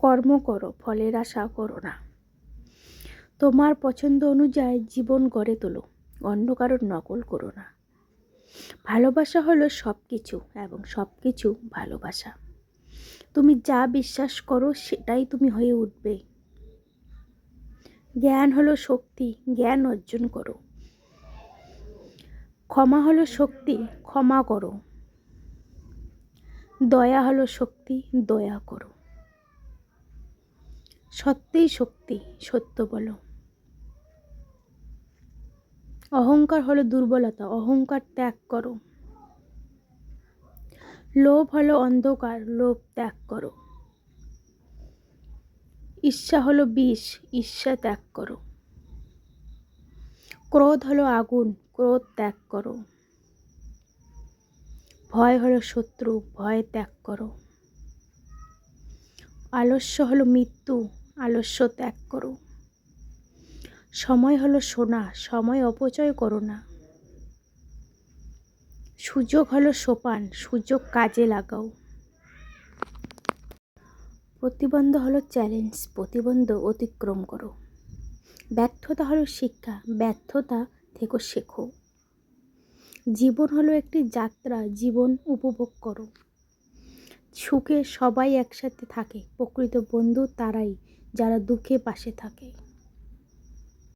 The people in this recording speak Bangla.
কর্ম করো, ফলের আশা করো না। তোমার পছন্দ অনুযায়ী জীবন গড়ে তোলো অন্য কারোর নকল করো না। ভালোবাসা হলো সব কিছু এবং সব কিছু ভালোবাসা। তুমি যা বিশ্বাস করো সেটাই তুমি হয়ে উঠবে। জ্ঞান হলো শক্তি, জ্ঞান অর্জন করো। ক্ষমা হলো শক্তি, ক্ষমা করো। দয়া হলো শক্তি, দয়া করো। সত্যিই শক্তি, সত্য বলো। অহংকার হলো দুর্বলতা, অহংকার ত্যাগ করো। লোভ হলো অন্ধকার, লোভ ত্যাগ করো। ঈর্ষা হলো বিষ, ঈর্ষা ত্যাগ করো। ক্রোধ হলো আগুন, ক্রোধ ত্যাগ করো। ভয় হলো শত্রু, ভয় ত্যাগ করো। আলস্য হলো মৃত্যু আলস্য ত্যাগ করো। সময় হলো সোনা, সময় অপচয় করো না। সুযোগ হলো সোপান, সুযোগ কাজে লাগাও। প্রতিবন্ধ হলো চ্যালেঞ্জ, প্রতিবন্ধ অতিক্রম করো। ব্যর্থতা হলো শিক্ষা, ব্যর্থতা থেকে শেখো। জীবন হলো একটি যাত্রা, জীবন উপভোগ করো। সুখে সবাই একসাথে থাকে, প্রকৃত বন্ধু তারাই। যারা দুঃখে পাশে থাকে।